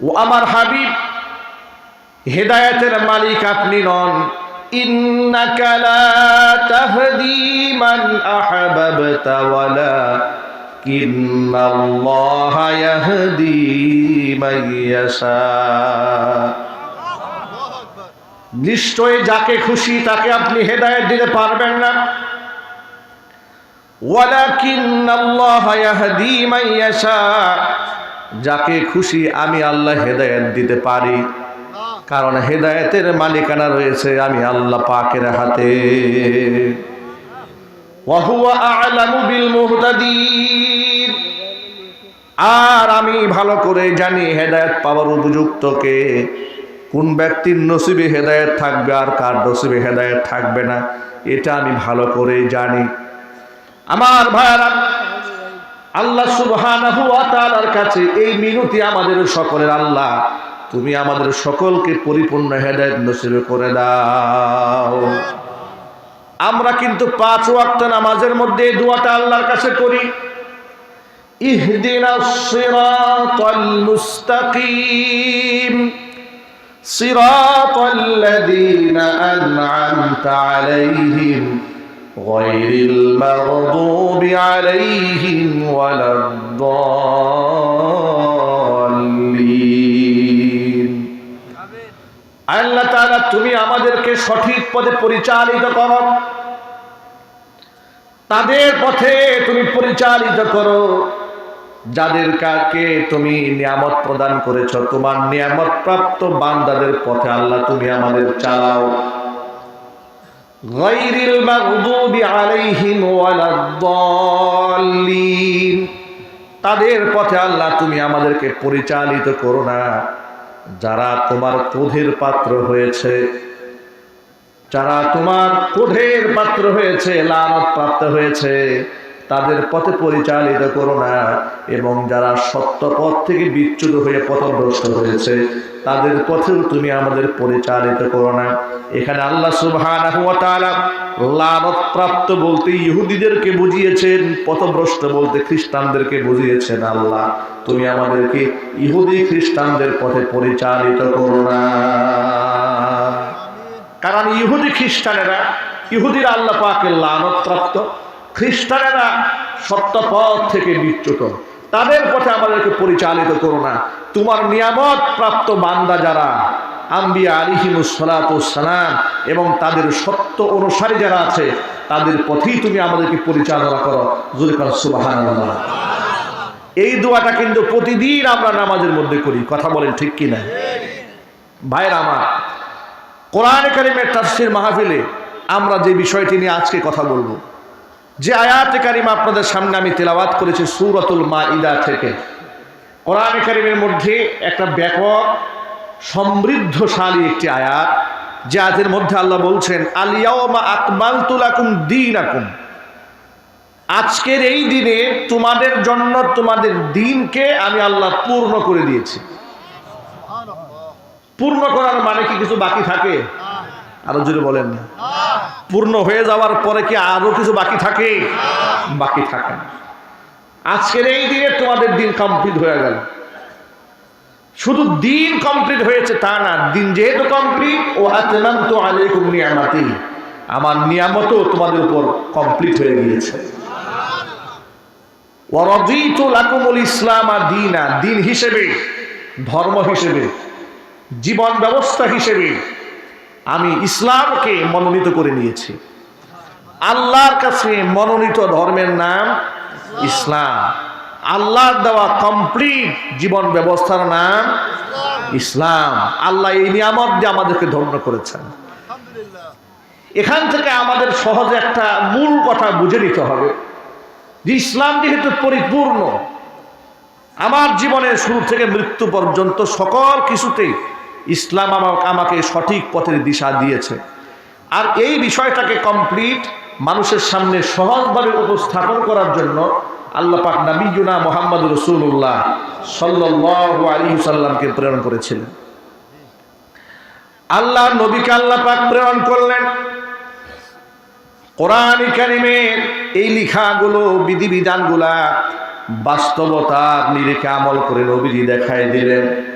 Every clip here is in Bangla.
ও আমার হাবিব, হেদায়েতের মালিক আপনি নন। মান ওয়ালা কিন্নাল্লাহা নিশ্চয় যাকে খুশি তাকে আপনি হেদায়ত দিতে পারবেন না। ওয়ালাকিন্নাল্লাহা ইয়াহদি মান যাকে খুশি আমি আল্লাহ হেদায়েত দিতে পারি। কারণ হেদায়েতের মালিকানা রয়েছে আমি আল্লাহ পাকের হাতে। আর আমি ভালো করে জানি হেদায়েত পাওয়ার উপযুক্তকে কোন ব্যক্তির নসিবে হেদায়েত থাকবে আর কার নসিবে হেদায়েত থাকবে না, এটা আমি ভালো করে জানি। আমার ভাইয়ারা আল্লাহ সুবহানাহু ওয়া তাআলার কাছে এই মিনতি আমাদের সকলের আল্লাহ। তুমি আমাদের সকলকে পরিপূর্ণ হেদায়েত নসিব করে দাও। আমরা কিন্তু পাঁচ ওয়াক্ত নামাজের মধ্যে দোয়াটা আল্লাহর কাছে করি। ইহদিনাস সিরাতাল মুস্তাকিম। সিরাতাল লাযীনা আন'আমতা আলাইহিম। غير المغضوب عليهم ولا الضالين আল্লাহ তাআলা তুমি আমাদেরকে সঠিক পথে পরিচালিত করো তাদের পথে তুমি পরিচালিত করো যাদের কাকে তুমি নিয়ামত প্রদান করেছ তোমার নিয়ামত প্রাপ্ত বান্দাদের পথে আল্লাহ তুমি আমাদের চালাও গায়রিল المغضوب عليهم ولا الضالين তাদের পথে আল্লাহ তুমি আমাদেরকে পরিচালিত করো না। যারা তোমার ক্রোধের পাত্র হয়েছে, যারা তোমার ক্রোধের পাত্র হয়েছে, লানত প্রাপ্ত হয়েছে তাদের পথে পরিচালিত করো না। এবং যারা সত্য পথ থেকে বিচ্যুত হয়ে পথভ্রষ্ট হয়েছে, তাদের পথেও তুমি আমাদের পরিচালিত করো না। এখানে আল্লাহ সুবহানাহু ওয়া তাআলা লানত বলতে ইহুদিদেরকে বুঝিয়েছেন, পথভ্রষ্ট বলতে খ্রিস্টানদেরকে বুঝিয়েছেন আল্লাহ। তুমি আমাদেরকে ইহুদি খ্রিস্টানদের পথে পরিচালিত করো না। কারণ ইহুদি খ্রিস্টানেরা, ইহুদিরা আল্লাহ পাকে লানত প্রাপ্ত খ্রিস্টানেরা সত্য পথ থেকে বিচ্যুত। তাদের পথে আমাদেরকে পরিচালিত করো না। তোমার নিয়ামত প্রাপ্ত বান্দা যারা, আম্বিয়া আলিহিম আলিহিমুসালাম এবং তাদের সত্য অনুসারী যারা আছে, তাদের পথেই তুমি আমাদেরকে পরিচালনা করো। জুলিকাল সুবাহান এই দোয়াটা কিন্তু প্রতিদিন আমরা নামাজের মধ্যে করি। কথা বলেন ঠিক কিনা? ভাইয়ের আমার, কোরআন কারিমের তাফসির মাহফিলে আমরা যে বিষয়টি নিয়ে আজকে কথা বলব যে আয়াত কারিমা আপনাদের সামনে আমি তেলাওয়াত করেছি সুরতুল মা ইদা থেকে। কোরআন কারিমের মধ্যে একটা ব্যাপক, সমৃদ্ধশালী একটি আয়াত, যে আয়াতের মধ্যে আল্লাহ বলছেন আলিয়াওমা আকবাল তুলাকুম দিন আকুম আজকের এই দিনে তোমাদের জন্য তোমাদের দিনকে আমি আল্লাহ পূর্ণ করে দিয়েছি। পূর্ণ করার মানে কি কিছু বাকি থাকে? আরও জোরে বলেন। না পূর্ণ হয়ে যাওয়ার পরে কি আরও কিছু বাকি থাকে? বাকি থাকে না। আজকের এই দিনে তোমাদের দিন কমপ্লিট হয়ে গেল। শুধু দিন কমপ্লিট হয়েছে তা না, দিন যেহেতু কমপ্লিট ও আতনাম তো আলাইকুম নিয়ামাতি। আমার নিয়ামতও তোমাদের উপর কমপ্লিট হয়ে গিয়েছে। ওয়ারদিতু লাকুমুল ইসলাম আর দিনা, দিন হিসেবে, ধর্ম হিসেবে, জীবন ব্যবস্থা হিসেবে আমি ইসলামকে মনোনীত করে নিয়েছি। আল্লাহর কাছে মনোনীত ধর্মের নাম ইসলাম। আল্লাহর দেওয়া কমপ্লিট জীবন ব্যবস্থার নাম ইসলাম। আল্লাহ এই নিয়ামত দিয়ে আমাদেরকে ধন্য করেছেন। এখান থেকে আমাদের সহজে একটা মূল কথা বুঝে নিতে হবে যে ইসলাম যেহেতু পরিপূর্ণ, আমার জীবনের শুরু থেকে মৃত্যু পর্যন্ত সকল কিছুতেই ইসলাম আমাকে সঠিক পথের দিশা দিয়েছে। আর এই বিষয়টাকে কমপ্লিট মানুষের সামনে সহজভাবে উপস্থাপন করার জন্য আল্লাহ পাক নবীনা মোহাম্মদ রসুল্লাহ সাল্লাহ আলী সাল্লামকে প্রেরণ করেছিলেন। আল্লাহ নবীকে আল্লাহ পাক প্রেরণ করলেন। কোরআন কারিমের এই লিখাগুলো, বিধিবিধানগুলা বাস্তবতার নিরিখে আমল করে নবীজি দেখায় দিলেন।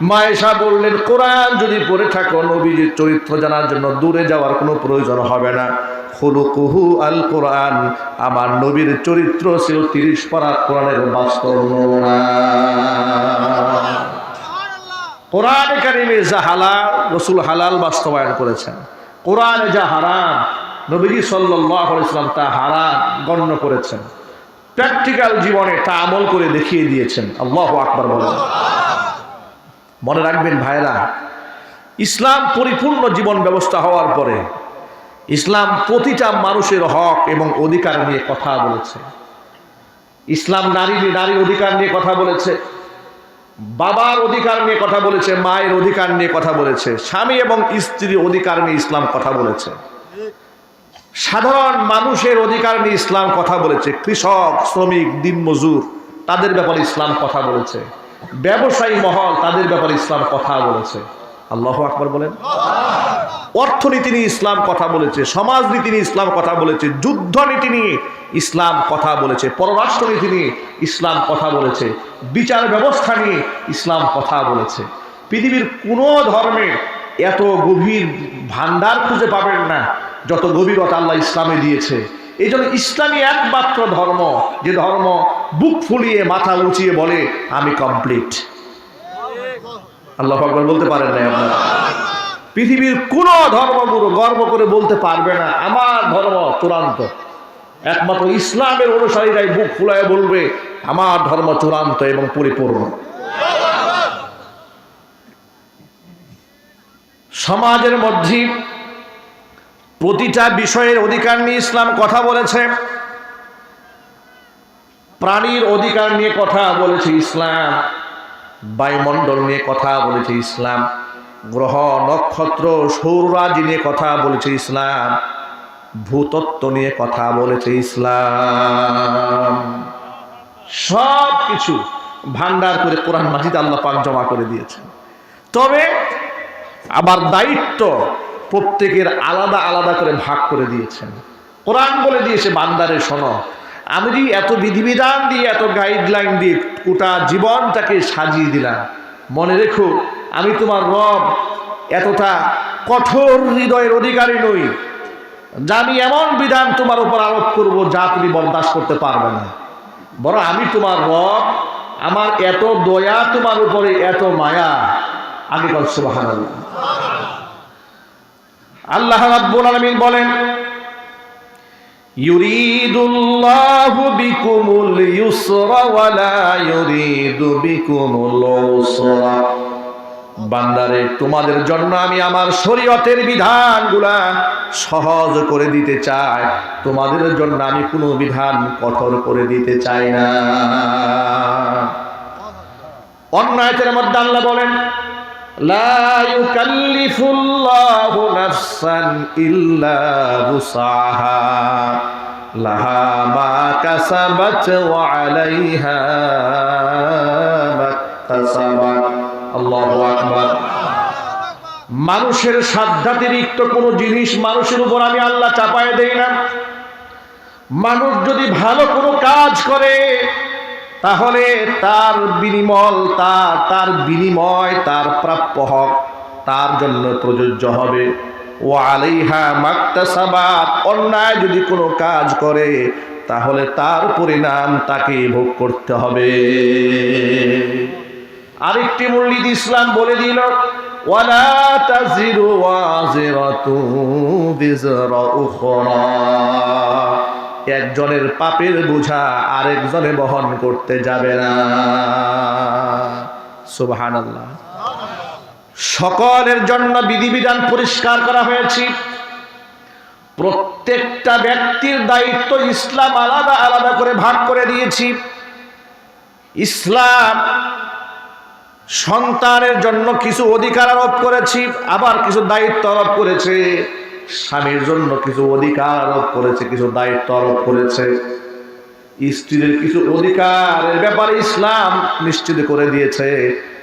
মায়েশা বললেন, কোরআন যদি পড়ে থাকো, নবীজির চরিত্র জানার জন্য দূরে যাওয়ার কোনো প্রয়োজন হবে না। হুলুকুহু আল কোরআন, আমার নবীর চরিত্র ছিল তিরিশ পারা কোরআনের বাস্তব কোরআন কারিমে যা হালাল, রসুল হালাল বাস্তবায়ন করেছেন। কোরআনে যা হারাম, নবীজি সাল্লাহ তা হারাম গণ্য করেছেন। প্র্যাকটিক্যাল জীবনে তা আমল করে দেখিয়ে দিয়েছেন। আল্লাহ আকবর বলেন। মনে রাখবেন ভাইরা ইসলাম পরিপূর্ণ জীবন ব্যবস্থা হওয়ার পরে ইসলাম প্রতিটা মানুষের হক এবং অধিকার নিয়ে কথা বলেছে। ইসলাম নারী নারীর অধিকার নিয়ে কথা বলেছে, বাবার অধিকার নিয়ে কথা বলেছে, মায়ের অধিকার নিয়ে কথা বলেছে, স্বামী এবং স্ত্রীর অধিকার নিয়ে ইসলাম কথা বলেছে। সাধারণ মানুষের অধিকার নিয়ে ইসলাম কথা বলেছে, কৃষক, শ্রমিক, দিনমজুর, তাদের ব্যাপারে ইসলাম কথা বলেছে। ব্যবসায়ী মহল তাদের ব্যাপারে ইসলাম কথা বলেছে। আল্লাহ আকবর বলেন। অর্থনীতি নিয়ে ইসলাম কথা বলেছে, সমাজনীতি নিয়ে ইসলাম কথা বলেছে, যুদ্ধনীতি নিয়ে ইসলাম কথা বলেছে, পররাষ্ট্রনীতি নিয়ে ইসলাম কথা বলেছে, বিচার ব্যবস্থা নিয়ে ইসলাম কথা বলেছে। পৃথিবীর কোনো ধর্মে এত গভীর ভান্ডার খুঁজে পাবেন না, যত গভীরতা আল্লাহ ইসলামে দিয়েছে। এই জন্য ইসলামী একমাত্র ধর্ম, যে ধর্ম বুক ফুলিয়ে, মাথা উঁচিয়ে বলে, আমি কমপ্লিট আল্লাহ আকবর বলতে পারেন না আপনারা। পৃথিবীর কোন ধর্মগুরু গর্ব করে বলতে পারবে না, আমার ধর্ম চূড়ান্ত। একমাত্র ইসলামের অনুসারীরাই বুক ফুলায় বলবে, আমার ধর্ম চূড়ান্ত এবং পরিপূর্ণ। সমাজের মধ্যে প্রতিটা বিষয়ের অধিকার নিয়ে ইসলাম কথা বলেছে। প্রাণীর অধিকার নিয়ে কথা বলেছে ইসলাম। বায়ুমণ্ডল নিয়ে কথা বলেছে ইসলাম। গ্রহ, নক্ষত্র, সৌররাজি নিয়ে কথা বলেছে ইসলাম। ভূতত্ত্ব নিয়ে কথা বলেছে ইসলাম। সব কিছু ভান্ডার করে কোরআন মাজিদ আল্লাহ পাক জমা করে দিয়েছেন। তবে আবার দায়িত্ব প্রত্যেকের আলাদা আলাদা করে ভাগ করে দিয়েছেন। কোরআন বলে দিয়েছে, বান্দারে শোনো, আমি যদি এত বিধিবিধান দিয়ে, এত গাইডলাইন দিয়ে গোটা জীবনটাকে সাজিয়ে দিলাম, মনে রেখো, আমি তোমার রব এতটা কঠোর হৃদয়ের অধিকারী নই, যা আমি এমন বিধান তোমার উপর আরোপ করব যা তুমি বরদাস্ত করতে পারবে না। বরং আমি তোমার রব, আমার এত দয়া তোমার উপরে, এত মায়া। আগে কল সুবাহান আল্লাহ রাব্বুল আলামিন বলেন, ইউরিদুল্লাহু বিকুমুল ইউসরা ওয়ালা ইউরিদু বিকুমুল উসরা। বান্দারে, তোমাদের জন্য আমি আমার শরীয়তের বিধানগুলা সহজ করে দিতে চাই। তোমাদের জন্য আমি কোনো বিধান কঠোর করে দিতে চাই না। অন্যায়তের মধ্যে আল্লাহ বলেন لا يكلف الله نفسا إلا وسعها لها ما كسبت وعليها ما اكتسبت الله أكبر মানুষের সাধ্যাতিরিক্ত কোনো জিনিস মানুষের উপর আমি আল্লাহ চাপায় দেই না মানুষ যদি ভালো কোনো কাজ করে তাহলে তার বিনিময় তার তার বিনিময়, তার প্রাপ্য হক, তার জন্য প্রযোজ্য হবে। ও আলাইহা মাক্তাসাবাত, অন্যায় যদি কোনো কাজ করে, তাহলে তার পরিণাম তাকে ভোগ করতে হবে। আরেকটি মূলনীত ইসলাম বলে দিল, ওয়ালা তাজিরু একজনের পাপের বোঝা আরেকজনে বহন করতে যাবে না। সুবাহান সকলের জন্য বিধিবিধান পরিষ্কার করা হয়েছে। প্রত্যেকটা ব্যক্তির দায়িত্ব ইসলাম আলাদা আলাদা করে ভাগ করে দিয়েছি। ইসলাম সন্তানের জন্য কিছু অধিকার আরোপ করেছি, আবার কিছু দায়িত্ব আরোপ করেছে। স্বামীর জন্য কিছু অধিকার আরোপ করেছে, কিছু দায়িত্ব আরোপ করেছে। স্ত্রীদের কিছু অধিকারের ব্যাপারে ইসলাম নিশ্চিত করে দিয়েছে,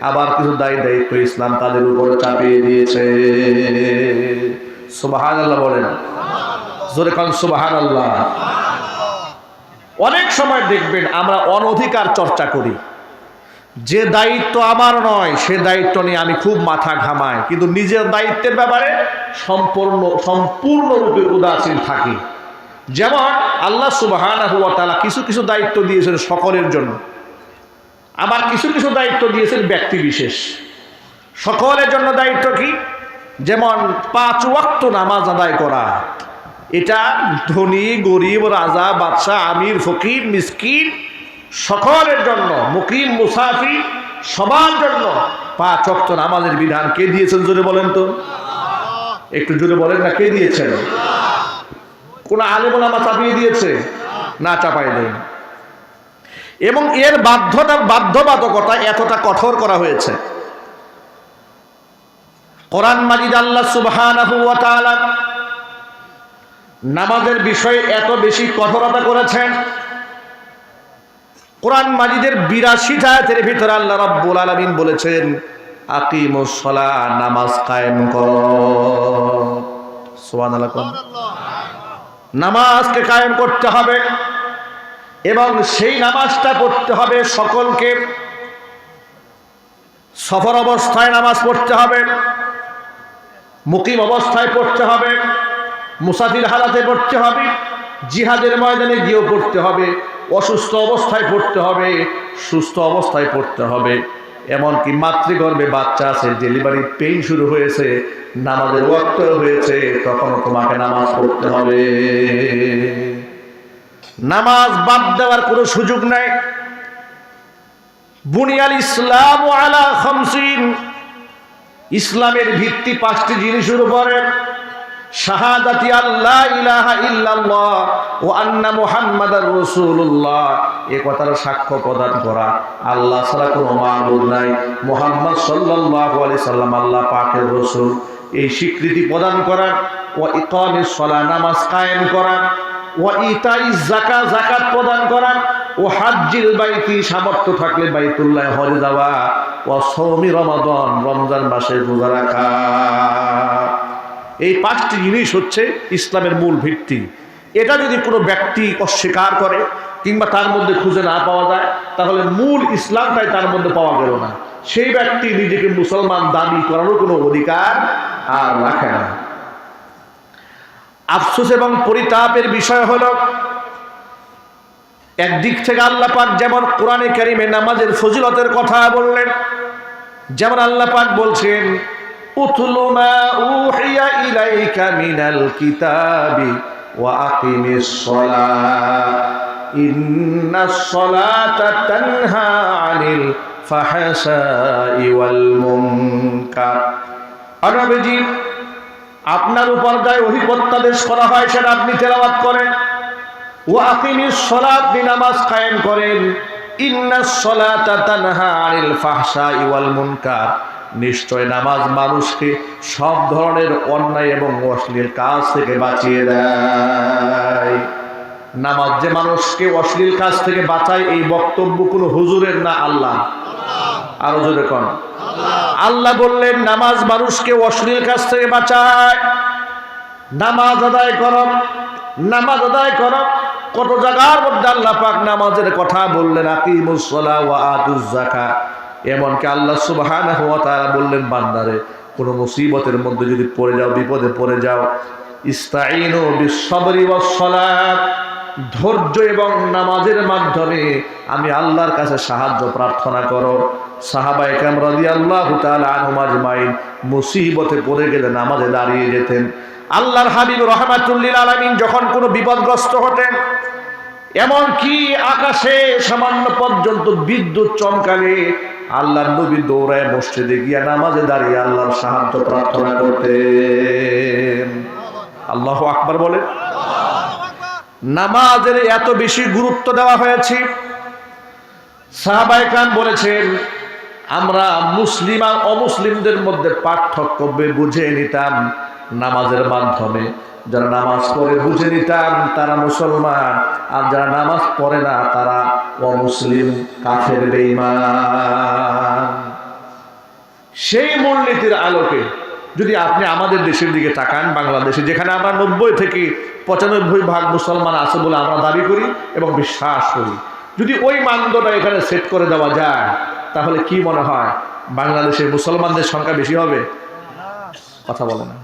আবার কিছু দায়ী দায়িত্ব ইসলাম তাদের উপরে চাপিয়ে দিয়েছে। সুবাহান আল্লাহ বলেন। জোরে খান সুবাহান আল্লাহ অনেক সময় দেখবেন আমরা অনধিকার চর্চা করি। যে দায়িত্ব আমার নয়, সে দায়িত্ব নিয়ে আমি খুব মাথা ঘামাই। কিন্তু নিজের দায়িত্বের ব্যাপারে সম্পূর্ণ, সম্পূর্ণরূপে উদাসীন থাকি। যেমন আল্লাহ সুবাহান কিছু কিছু দায়িত্ব দিয়েছেন সকলের জন্য। আবার কিছু কিছু দায়িত্ব দিয়েছেন ব্যক্তি বিশেষ। সকলের জন্য দায়িত্ব কি? যেমন পাঁচ ওয়াক্ত নামাজ আদায় করা। এটা ধনী, গরিব, রাজা, বাদশাহ, আমির, ফকির, মিসকিন সকলের জন্য, মুকিম, মুসাফি, সবার জন্য পাঁচ ওয়াক্ত নামাজের বিধান কে দিয়েছেন জোরে বলেন তো? একটু জোরে বলেন না, কে দিয়েছেন? কোন আলেমোলামা চাপিয়ে দিয়েছে? না চাপাই দেয় এবং এর বাধ্যতা বাধ্যবাধকতা এতটা কঠোর করা হয়েছে। কোরআন মাজিদ আল্লাহ সুবহান নামাজের বিষয়ে এত বেশি কঠোরতা করেছেন কোরআন মাজিদের বিরাশি আয়াতের ভিতরে আল্লাহ রাব্বুল আলামিন বলেছেন, আকিমুস সালাহ, নামাজ কায়েম করো। সুবহানাল্লাহ নামাজকে কায়েম করতে হবে এবং সেই নামাজটা পড়তে হবে সকলকে। সফর অবস্থায় নামাজ পড়তে হবে, মুকিম অবস্থায় পড়তে হবে, মুসাফির হালাতে পড়তে হবে জিহাদের ময়দানে গিয়েও পড়তে হবে, অসুস্থ অবস্থায় পড়তে হবে, সুস্থ অবস্থায় পড়তে হবে। এমনকি মাতৃগর্ভে বাচ্চা আছে ডেলিভারি পেইন শুরু হয়েছে, নামাজের ওয়াক্ত হয়েছে, তখনও তোমাকে নামাজ পড়তে হবে। নামাজ বাদ দেওয়ার কোনো সুযোগ নাই। বুনিয়াল ইসলাম ও আলা খামসিন, ইসলামের ভিত্তি পাঁচটি জিনিসের উপরে শাহাদাতি আল্লাহ ইলাহা ইল্লাল্লাহ ও আন্না মুহাম্মাদার রাসূলুল্লাহ। এ কথার সাক্ষ্য প্রদান করা আল্লাহ ছাড়া কোনো মাবুদ নাই। মুহাম্মদ সাল্লাল্লাহু আলাইহি সাল্লাম আল্লাহ পাকের রাসূল। এই স্বীকৃতি প্রদান করা ও ইকামিস সালাহ, নামাজ কায়েম করা ও ইতাই জাকা জাকাত প্রদান করা ও হাজ্জিল বাইতি, সামর্থ্য থাকলে বাইতুল্লাহ হরে যাওয়া ও সৌমি রমাদন, রমজান মাসে রোজা রাখা। এই পাঁচটি জিনিস হচ্ছে ইসলামের মূল ভিত্তি। এটা যদি কোনো ব্যক্তি অস্বীকার করে কিংবা তার মধ্যে খুঁজে না পাওয়া যায়, তাহলে মূল ইসলামটাই তার মধ্যে পাওয়া গেল না। সেই ব্যক্তি নিজেকে মুসলমান দাবি করারও কোনো অধিকার আর রাখে না। আফসোস এবং পরিতাপের বিষয় হল, একদিক থেকে আল্লাহ পাক যেমন কোরআনে কারিমে নামাজের ফজিলতের কথা বললেন, যেমন আল্লাহ পাক বলছেন উতলু উহিয়া ইলাইকা মিনাল কিতাবি ওয়া আকিমিস সালাহ ইন্নাস সালাতা তানহা আনিল ফাহশাই ওয়াল মুনকার। আরবিজি আপনার উপর গায়ে অভিপত্যাদেশ করা হয় সেটা আপনি তেলাওয়াত করেন। ও আপনি সলাপ নামাজ কায়েম করেন। ইন্নাস সলাতা তানহা আনিল ফাহশা ইওয়াল মুনকার। নিশ্চয় নামাজ মানুষকে সব ধরনের অন্যায় এবং অশ্লীল কাজ থেকে বাঁচিয়ে দেয়। নামাজ যে মানুষকে অশ্লীল কাজ থেকে বাঁচায়, এই বক্তব্য কোনো হুজুরের না আল্লাহ? আরও জোরে কন। আল্লাহ বললেন, নামাজ মানুষকে অশ্লীল কাজ থেকে বাঁচায়। নামাজ আদায় কর, নামাজ আদায় কর। কত জায়গার মধ্যে আল্লাহ পাক নামাজের কথা বললেন আকিমুসলা ওয়া আতুজ জাকা এমনকি আল্লাহ সুবহানাহু ওয়া তাআলা বললেন, বান্দারে, কোন মুসিবতের মধ্যে যদি পড়ে যাও, বিপদে পড়ে যাও ইস্তাইনু ধৈর্য এবং নামাজের মাধ্যমে আমি আল্লাহর কাছে সাহায্য প্রার্থনা করো। সাহাবা একরাম তাআলা আনহুম আজমাইন, মুসিবতে পড়ে গেলে নামাজে দাঁড়িয়ে যেতেন। আল্লাহর হাবিব রহমাতুল্লিল আলামিন যখন কোনো বিপদগ্রস্ত হতেন এমন কি আকাশে সামান্য পর্যন্ত বিদ্যুৎ চমকালে আল্লাহর নবী দৌড়ায় মসজিদে গিয়া নামাজে দাঁড়িয়ে আল্লাহর সাহায্য প্রার্থনা করতেন। আল্লাহ আকবার বলে নামাজের এত বেশি গুরুত্ব দেওয়া হয়েছে। সাহাবাই খান বলেছেন, আমরা মুসলিম আর অমুসলিমদের মধ্যে পার্থক্য বুঝে নিতাম নামাজের মাধ্যমে। যারা নামাজ পড়ে বুঝে নিতাম তারা মুসলমান, আর যারা নামাজ পড়ে না তারা অমুসলিম কাফের বেঈমান। সেই মূলনীতির আলোকে যদি আপনি আমাদের দেশের দিকে তাকান, বাংলাদেশে, যেখানে আমরা নব্বই থেকে পঁচানব্বই ভাগ মুসলমান আছে বলে আমরা দাবি করি এবং বিশ্বাস করি, যদি ওই মানদণ্ড এখানে সেট করে দেওয়া যায়, তাহলে কি মনে হয় বাংলাদেশে মুসলমানদের সংখ্যা বেশি হবে? কথা বলে না।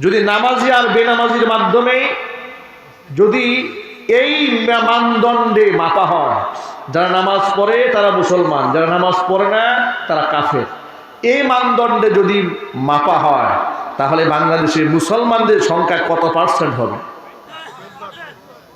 যদি নামাজি আর বেনামাজির মাধ্যমে যদি এই মানদণ্ডে মাপা হয় যারা নামাজ পড়ে তারা মুসলমান, যারা নামাজ পড়ে না তারা কাফের। এই মানদণ্ডে যদি মাপা হয়, তাহলে বাংলাদেশে মুসলমানদের সংখ্যা কত পার্সেন্ট হবে?